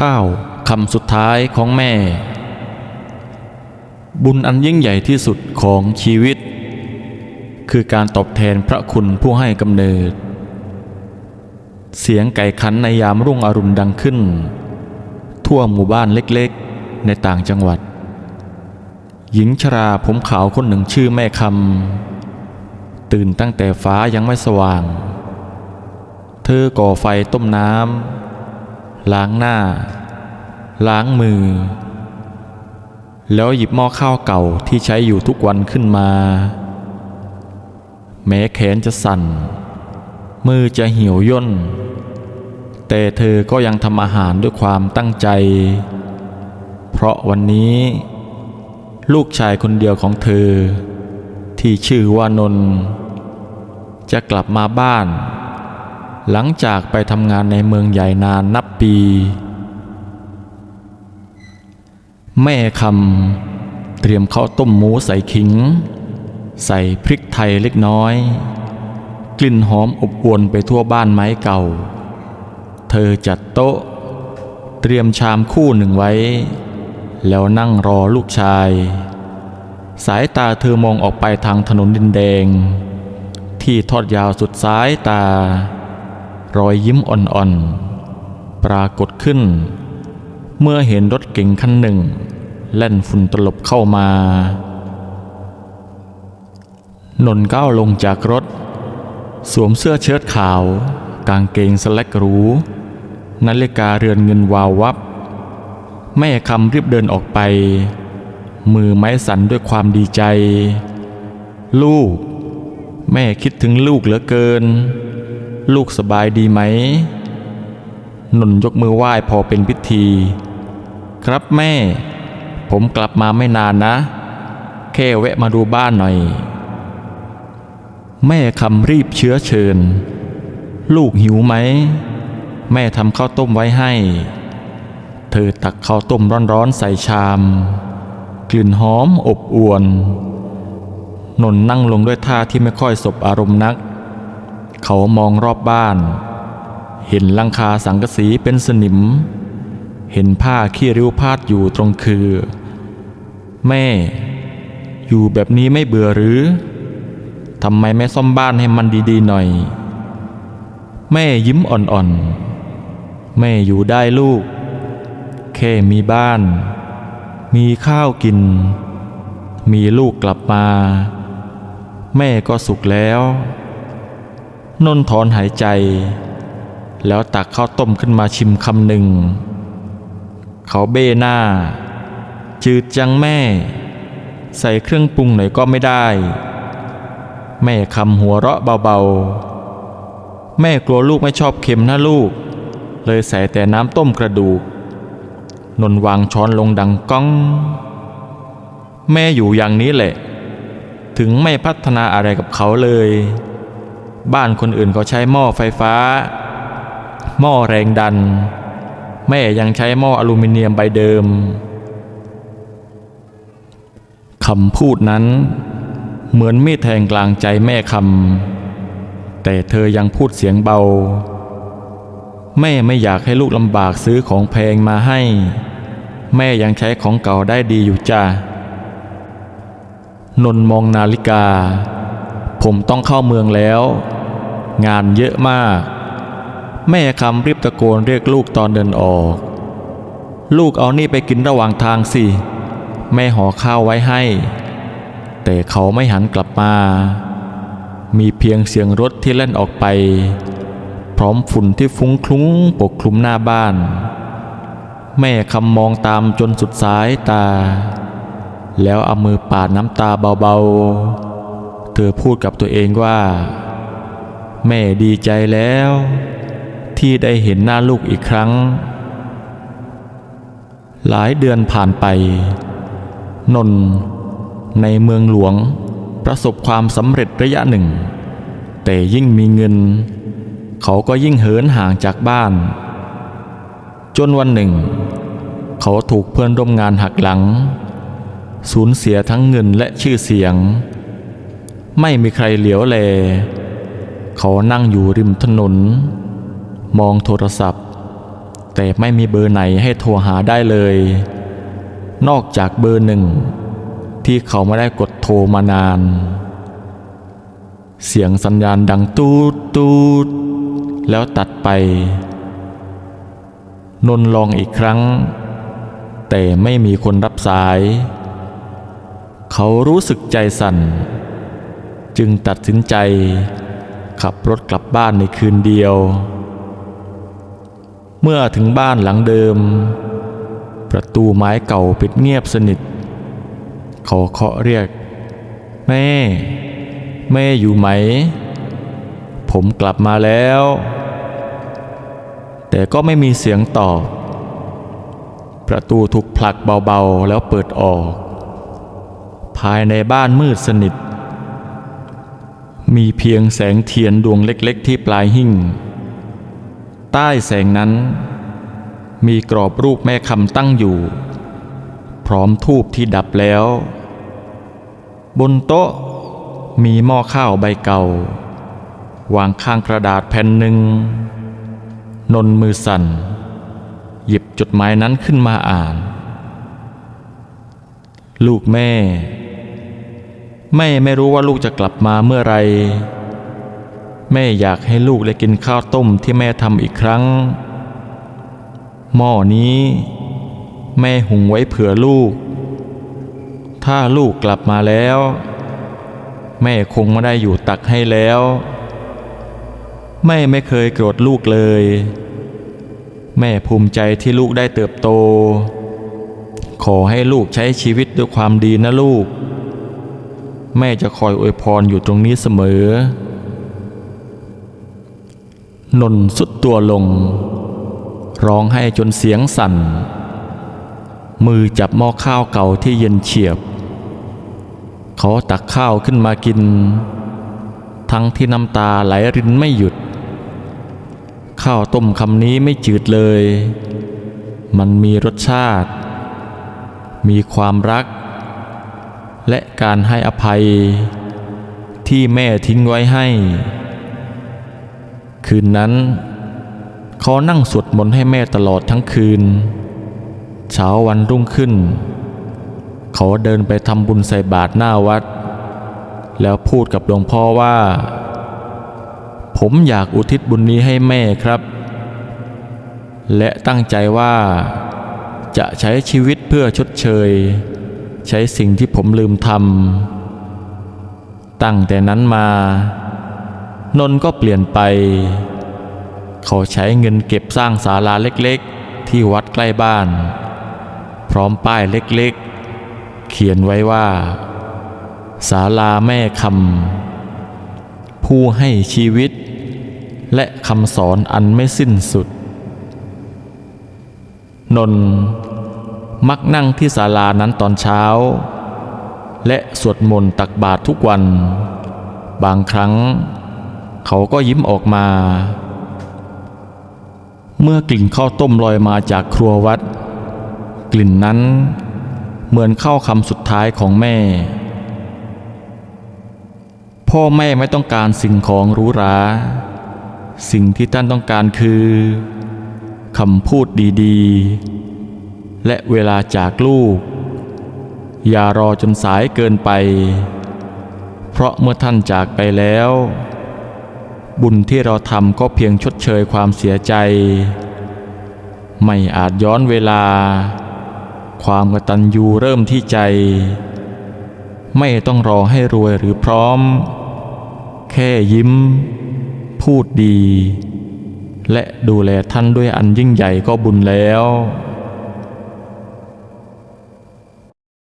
ข้าวคำสุดท้ายของแม่ บุญอันยิ่งใหญ่ที่สุดของชีวิต คือการตอบแทนพระคุณผู้ให้กำเนิด เสียงไก่ขันในยามรุ่งอรุณดังขึ้น ทั่วหมู่บ้านเล็กๆ ในต่างจังหวัด หญิงชราผมขาวคนหนึ่งชื่อแม่คำตื่นตั้งแต่ฟ้ายังไม่สว่าง เธอก่อไฟต้มน้ำ ล้างหน้า ล้างมือ แล้วหยิบหม้อข้าวเก่าที่ใช้อยู่ทุกวันขึ้นมา แม้แขนจะสั่น มือจะเหี่ยวย่น แต่เธอก็ยังทำอาหารด้วยความตั้งใจ เพราะวันนี้ ลูกชายคนเดียวของเธอ ที่ชื่อว่านนจะกลับมาบ้าน หลังจากไปทำงานในเมืองใหญ่นานนับปี แม่คำเตรียมข้าวต้มหมูใส่ขิง ใส่พริกไทยเล็กน้อย กลิ่นหอมอบอวนไปทั่วบ้านไม้เก่า เธอจัดโต๊ะ เตรียมชามคู่หนึ่งไว้ แล้วนั่งรอลูกชาย สายตาเธอมองออกไปทางถนนดินแดงที่ทอดยาวสุดสายตา รอยยิ้มอ่อนๆ ปรากฏขึ้น เมื่อเห็นรถเก๋งคันหนึ่ง แล่นฝุ่นตลบเข้ามา นนก้าวลงจากรถ สวมเสื้อเชิ้ตขาว กางเกงสแลกหรูนาฬิกาเรือนเงินวาววับ แม่คำรีบเดินออกไป มือไม้สั่นด้วยความดีใจ ลูก แม่คิดถึงลูกเหลือเกิน ลูกสบายดีไหม นนยกมือไหว้พอเป็นพิธี ครับแม่ ผมกลับมาไม่นานนะ แค่แวะมาดูบ้านหน่อย แม่คำรีบเชื้อเชิญ ลูกหิวไหม แม่ทำข้าวต้มไว้ให้ เธอตักข้าวต้มร้อนๆใส่ชาม กลิ่นหอมอบอวนนนนั่งลงด้วยท่าที่ไม่ค่อยสบอารมณ์นัก เขามองรอบบ้าน เห็นลังคาสังกะสีเป็นสนิม เห็นผ้าขี้ริ้วพาดอยู่ตรงคือ แม่ อยู่แบบนี้ไม่เบื่อหรือทำไมไม่ซ่อมบ้านให้มันดีๆหน่อย แม่ยิ้มอ่อนๆ แม่อยู่ได้ลูก แค่มีบ้าน มีข้าวกิน มีลูกกลับมา แม่ก็สุขแล้ว นนถอนหายใจ แล้วตักข้าวต้มขึ้นมาชิมคำหนึ่ง เขาเบ้หน้า จืดจังแม่ ใส่เครื่องปรุงหน่อยก็ไม่ได้ แม่คำหัวเราะเบาๆ แม่กลัวลูกไม่ชอบเค็มนะลูก เลยใส่แต่น้ำต้มกระดูก นนวางช้อนลงดังก้อง แม่อยู่อย่างนี้แหละ ถึงไม่พัฒนาอะไรกับเขาเลย บ้านคนอื่นเขาใช้หม้อไฟฟ้า หม้อแรงดัน แม่ยังใช้หม้ออลูมิเนียมใบเดิมคำพูดนั้น เหมือนมีดแทงกลางใจแม่คำแต่เธอยังพูดเสียงเบา แม่ไม่อยากให้ลูกลำบากซื้อของแพงมาให้ แม่ยังใช้ของเก่าได้ดีอยู่จ้ะนนมองนาฬิกา ผมต้องเข้าเมืองแล้ว งานเยอะมาก แม่คำรีบตะโกนเรียกลูกตอนเดินออก ลูกเอานี่ไปกินระหว่างทางสิ แม่ห่อข้าวไว้ให้ แต่เขาไม่หันกลับมา มีเพียงเสียงรถที่เล่นออกไป พร้อมฝุ่นที่ฟุ้งคลุ้งปกคลุมหน้าบ้าน แม่คำมองตามจนสุดสายตา แล้วเอามือปาดน้ำตาเบาๆ เธอพูดกับตัวเองว่า แม่ดีใจแล้ว ที่ได้เห็นหน้าลูกอีกครั้ง หลายเดือนผ่านไป นนท์ในเมืองหลวง ประสบความสำเร็จระยะหนึ่ง แต่ยิ่งมีเงิน เขาก็ยิ่งเหินห่างจากบ้าน จนวันหนึ่ง เขาถูกเพื่อนร่วมงานหักหลัง สูญเสียทั้งเงินและชื่อเสียง ไม่มีใครเหลียวแล เขานั่งอยู่ริมถนน มองโทรศัพท์ แต่ไม่มีเบอร์ไหนให้โทรหาได้เลย นอกจากเบอร์หนึ่ง ที่เขาไม่ได้กดโทรมานาน เสียงสัญญาณดังตูดตูดแล้วตัดไป นนลองอีกครั้ง แต่ไม่มีคนรับสาย เขารู้สึกใจสั่น จึงตัดสินใจ ขับรถกลับบ้านในคืนเดียว เมื่อถึงบ้านหลังเดิม ประตูไม้เก่าปิดเงียบสนิท เขาเคาะเรียก แม่ แม่อยู่ไหม ผมกลับมาแล้ว แต่ก็ไม่มีเสียงตอบ ประตูถูกผลักเบาๆแล้วเปิดออก ภายในบ้านมืดสนิท มีเพียงแสงเทียนดวงเล็กๆที่ปลายหิ้งใต้แสงนั้น มีกรอบรูปแม่คำตั้งอยู่ พร้อมทูบที่ดับแล้ว บนโต๊ะมีหม้อข้าวใบเก่า วางข้างกระดาษแผ่นหนึ่ง นนมือสั่น หยิบจดหมายนั้นขึ้นมาอ่าน ลูกแม่ แม่ไม่รู้ว่าลูกจะกลับมาเมื่อไร แม่อยากให้ลูกได้กินข้าวต้มที่แม่ทำอีกครั้ง หม้อนี้ แม่หุงไว้เผื่อลูก ถ้าลูกกลับมาแล้ว แม่คงไม่ได้อยู่ตักให้แล้ว แม่ไม่เคยโกรธลูกเลย แม่ภูมิใจที่ลูกได้เติบโต ขอให้ลูกใช้ชีวิตด้วยความดีนะลูก แม่จะคอยอวยพรอยู่ตรงนี้เสมอ นนสุดตัวลง ร้องไห้จนเสียงสั่น มือจับหม้อข้าวเก่าที่เย็นเฉียบ เขาตักข้าวขึ้นมากิน ทั้งที่น้ำตาไหลรินไม่หยุด ข้าวต้มคำนี้ไม่จืดเลย มันมีรสชาติ มีความรัก และการให้อภัย ที่แม่ทิ้งไว้ให้ คืนนั้น เขานั่งสวดมนต์ให้แม่ตลอดทั้งคืน เช้าวันรุ่งขึ้น เขาเดินไปทำบุญใส่บาตรหน้าวัด แล้วพูดกับหลวงพ่อว่า ผมอยากอุทิศบุญนี้ให้แม่ครับ และตั้งใจว่าจะใช้ชีวิตเพื่อชดเชย ใช้สิ่งที่ผมลืมทำตั้งแต่นั้นมานนท์ก็เปลี่ยนไป เขาใช้เงินเก็บสร้างศาลาเล็กๆ ที่วัดใกล้บ้าน พร้อมป้ายเล็กๆ เขียนไว้ว่าศาลาแม่คำผู้ให้ชีวิต และคำสอนอันไม่สิ้นสุด นนท์ มักนั่งที่ศาลานั้นตอนเช้า และสวดมนต์ตักบาตรทุกวัน บางครั้ง เขาก็ยิ้มออกมา เมื่อกลิ่นข้าวต้มลอยมาจากครัววัด กลิ่นนั้นเหมือนเข้าคำสุดท้ายของแม่ พ่อแม่ไม่ต้องการสิ่งของหรูหรา สิ่งที่ท่านต้องการคือคำพูดดี ๆ และเวลาจากลูก อย่ารอจนสายเกินไป เพราะเมื่อท่านจากไปแล้ว บุญที่เราทำก็เพียงชดเชยความเสียใจ ไม่อาจย้อนเวลา ความกตัญญูเริ่มที่ใจ ไม่ต้องรอให้รวยหรือพร้อม แค่ยิ้ม พูดดี และดูแลท่านด้วยอันยิ่งใหญ่ก็บุญแล้ว